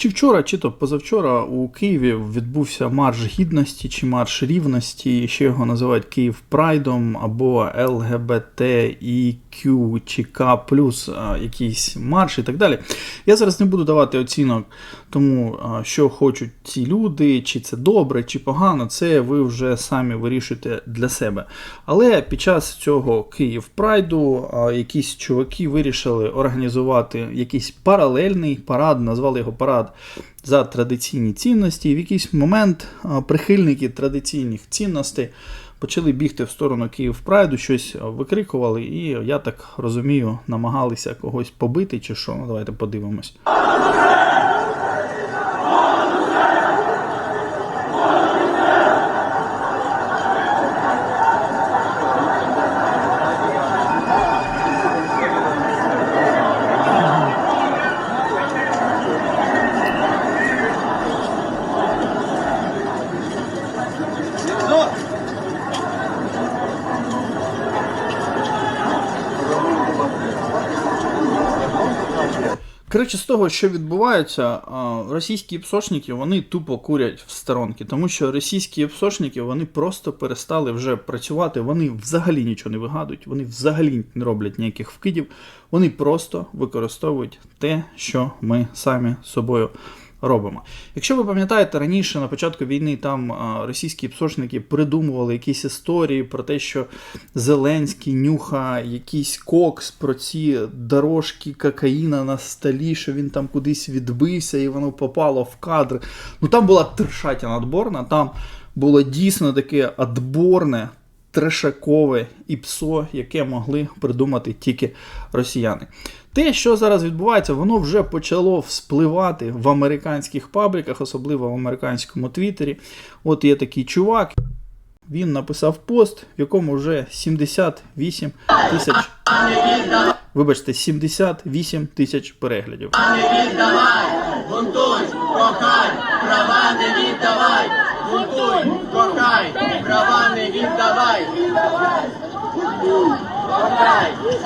Чи вчора, чи то позавчора у Києві відбувся марш гідності чи марш рівності, ще його називають Київ Прайдом або ЛГБТІQ чи К якийсь марш і так далі. Я зараз не буду давати оцінок тому, що хочуть ці люди, чи це добре, чи погано, це ви вже самі вирішуєте для себе. Але під час цього Київ Прайду якісь чуваки вирішили організувати якийсь паралельний парад, назвали його парад за традиційні цінності. І в якийсь момент прихильники традиційних цінностей почали бігти в сторону Київ Прайду, щось викрикували, і я так розумію, намагалися когось побити чи що. Ну, давайте подивимось. Коротше, з того, що відбувається, російські псошники вони тупо курять в сторонки, тому що російські псошники вони просто перестали вже працювати, вони взагалі нічого не вигадують, вони взагалі не роблять ніяких вкидів, вони просто використовують те, що ми самі собою робимо. Якщо ви пам'ятаєте, раніше на початку війни там російські псошники придумували якісь історії про те, що Зеленський нюха якийсь кокс про ці дорожки кокаїна на столі, що він там кудись відбився і воно попало в кадр. Ну там була трешатя надборна, там було дійсно таке адборне. Трешакове і псо, яке могли придумати тільки росіяни. Те, що зараз відбувається, воно вже почало вспливати в американських пабліках, особливо в американському твіттері. От є такий чувак. Він написав пост, в якому вже 78 тисяч. Вибачте, 78 тисяч переглядів. не віддавай, бунтуй, кохай, права не віддавай,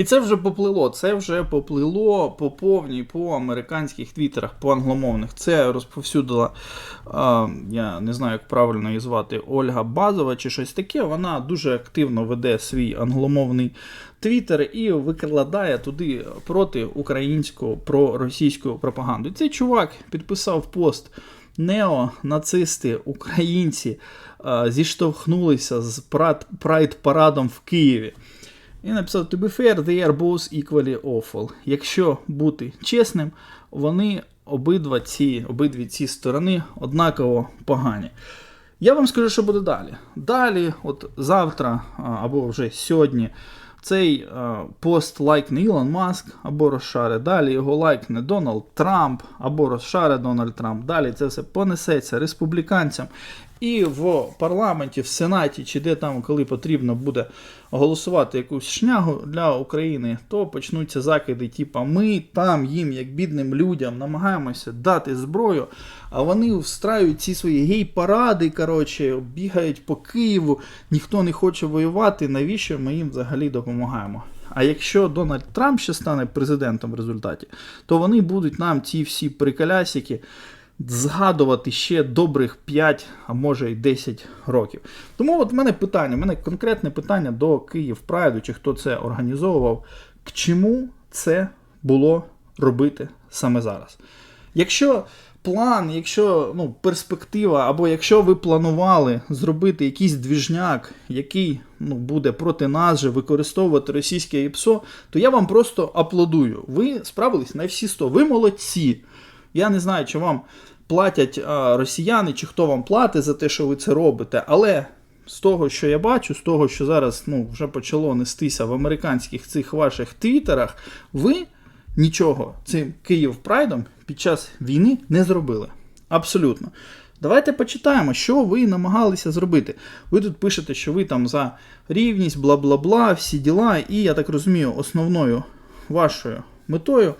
І це вже поплило. Це вже поплило по повній по американських твіттерах, по англомовних. Це розповсюдила, а, я не знаю, як правильно її звати, Ольга Базова чи щось таке. Вона дуже активно веде свій англомовний твіттер і викладає туди проти українську проросійську пропаганду. І цей чувак підписав пост. Неонацисти, українці зіштовхнулися з прайд-парадом в Києві. І написав: To be fair, they are both equally awful. Якщо бути чесним, вони обидва ці, обидві ці сторони однаково погані. Я вам скажу, що буде далі. Далі, от завтра або вже сьогодні, цей пост лайкне Ілон Маск або розшаре. Далі його лайкне Дональд Трамп або розшаре Дональд Трамп. Далі це все понесеться республіканцям. І в парламенті, в Сенаті, чи де там, коли потрібно буде голосувати якусь шнягу для України, то почнуться закиди, типа ми там їм, як бідним людям, намагаємося дати зброю, а вони встраюють ці свої гей-паради, коротше, бігають по Києву, ніхто не хоче воювати. Навіщо ми їм взагалі допомагаємо? А якщо Дональд Трамп ще стане президентом в результаті, то вони будуть нам ці всі приколясики згадувати ще добрих 5, а може й 10 років. Тому от в мене питання, в мене конкретне питання до Київ Прайду, чи хто це організовував, к чому це було робити саме зараз? Якщо план, якщо ну, перспектива, або якщо ви планували зробити якийсь двіжняк, який ну, буде проти нас же використовувати російське ІПСО, то я вам просто аплодую. Ви справились на всі 100. Ви молодці. Я не знаю, чи вам платять росіяни, чи хто вам платить за те, що ви це робите, але з того, що я бачу, з того, що зараз ну, вже почало нестися в американських цих ваших твіттерах, ви нічого цим Київ Прайдом під час війни не зробили. Абсолютно. Давайте почитаємо, що ви намагалися зробити. Ви тут пишете, що ви там за рівність, бла бла бла, всі діла, і я так розумію, основною вашою метою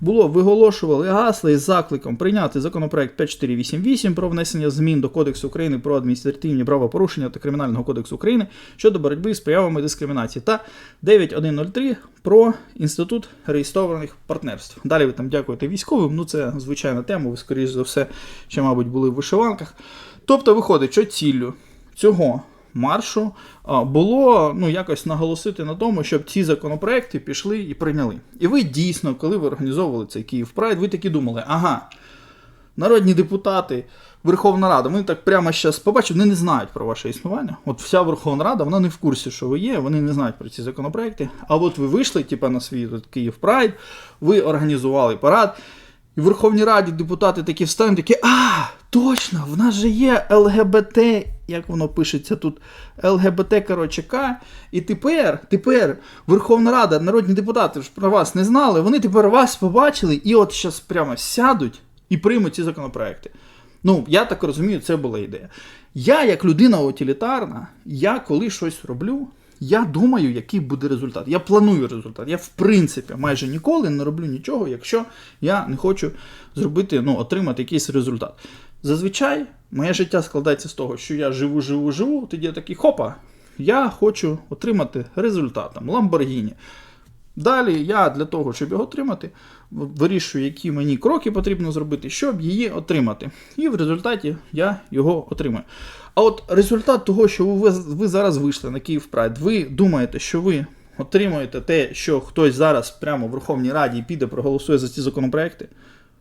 було виголошували гасла із закликом прийняти законопроект 5488 про внесення змін до Кодексу України про адміністративні правопорушення та Кримінального кодексу України щодо боротьби з проявами дискримінації та 9103 про інститут реєстрованих партнерств. Далі ви там дякуєте військовим. Ну це звичайна тема. Ви скоріш за все, ще, мабуть, були в вишиванках. Тобто, виходить, що ціллю цього маршу було ну, якось наголосити на тому, щоб ці законопроекти пішли і прийняли. І ви дійсно, коли ви організовували цей Київ Прайд, ви такі думали, ага, народні депутати, Верховна Рада, вони так прямо зараз побачать, вони не знають про ваше існування. От вся Верховна Рада, вона не в курсі, що ви є, вони не знають про ці законопроекти. А от ви вийшли, типа, на свій тут, Київ Прайд, ви організували парад. І в Верховній Раді депутати такі встануть, такі, а, точно, в нас же є ЛГБТ, як воно пишеться тут, ЛГБТ, коротше, К. І тепер, тепер Верховна Рада, народні депутати ж про вас не знали, вони тепер вас побачили і от зараз прямо сядуть і приймуть ці законопроекти. Ну, я так розумію, це була ідея. Я, як людина утилітарна, я коли щось роблю, я думаю, який буде результат. Я планую результат. Я, в принципі, майже ніколи не роблю нічого, якщо я не хочу зробити, ну, отримати якийсь результат. Зазвичай моє життя складається з того, що я живу, живу, живу, тоді я такий хопа, я хочу отримати результат, там, Ламборгіні. Далі я для того, щоб його отримати, вирішую, які мені кроки потрібно зробити, щоб її отримати. І в результаті я його отримаю. А от результат того, що ви, ви зараз вийшли на Київ Прайд, ви думаєте, що ви отримуєте те, що хтось зараз прямо в Верховній Раді піде, проголосує за ці законопроекти?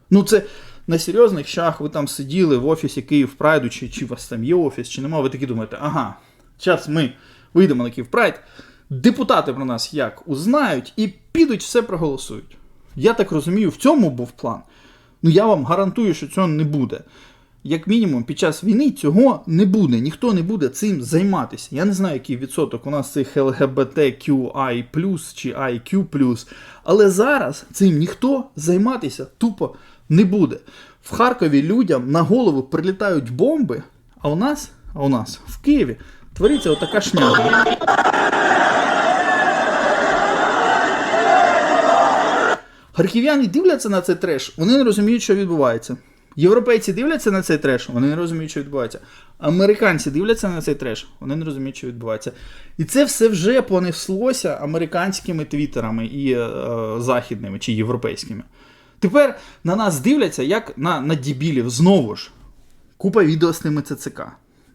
Ну, це на серйозних щах ви там сиділи в офісі Київ Прайду, чи, чи у вас там є офіс, чи нема, ви такі думаєте, ага, зараз ми вийдемо на Київ Прайд, депутати про нас як узнають і підуть все проголосують. Я так розумію, в цьому був план. Ну я вам гарантую, що цього не буде. Як мінімум, під час війни цього не буде, ніхто не буде цим займатися. Я не знаю, який відсоток у нас цих LGBTQI чи IQ, але зараз цим ніхто займатися тупо не буде. В Харкові людям на голову прилітають бомби, а у нас, а у нас в Києві твориться отака шняга. Харків'яни дивляться на цей треш, вони не розуміють, що відбувається. Європейці дивляться на цей треш, вони не розуміють, що відбувається. Американці дивляться на цей треш, вони не розуміють, що відбувається. І це все вже понеслося американськими твіттерами і е, е, західними чи європейськими. Тепер на нас дивляться як на, на дібілів знову ж. Купа відео з ними ЦЦК,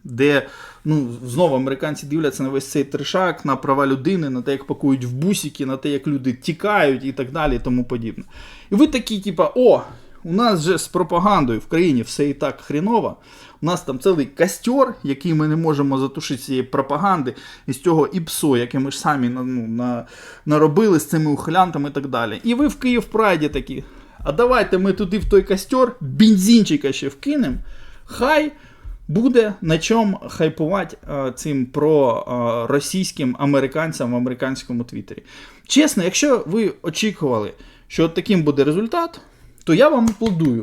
де ну, знову американці дивляться на весь цей трешак, на права людини, на те, як пакують в бусики, на те, як люди тікають і так далі, і тому подібне. І ви такі, типа, о, у нас же з пропагандою в країні все і так хріново. У нас там цілий костер, який ми не можемо затушити цієї пропаганди, і з цього ІПСО, яке ми ж самі ну, на, наробили з цими ухилянтами і так далі. І ви в Київ Прайді такі. А давайте ми туди в той костер бензинчика ще вкинемо. Хай буде на чому хайпувати е, цим про е, російським американцям в американському твіттері. Чесно, якщо ви очікували, що таким буде результат, то я вам аплодую.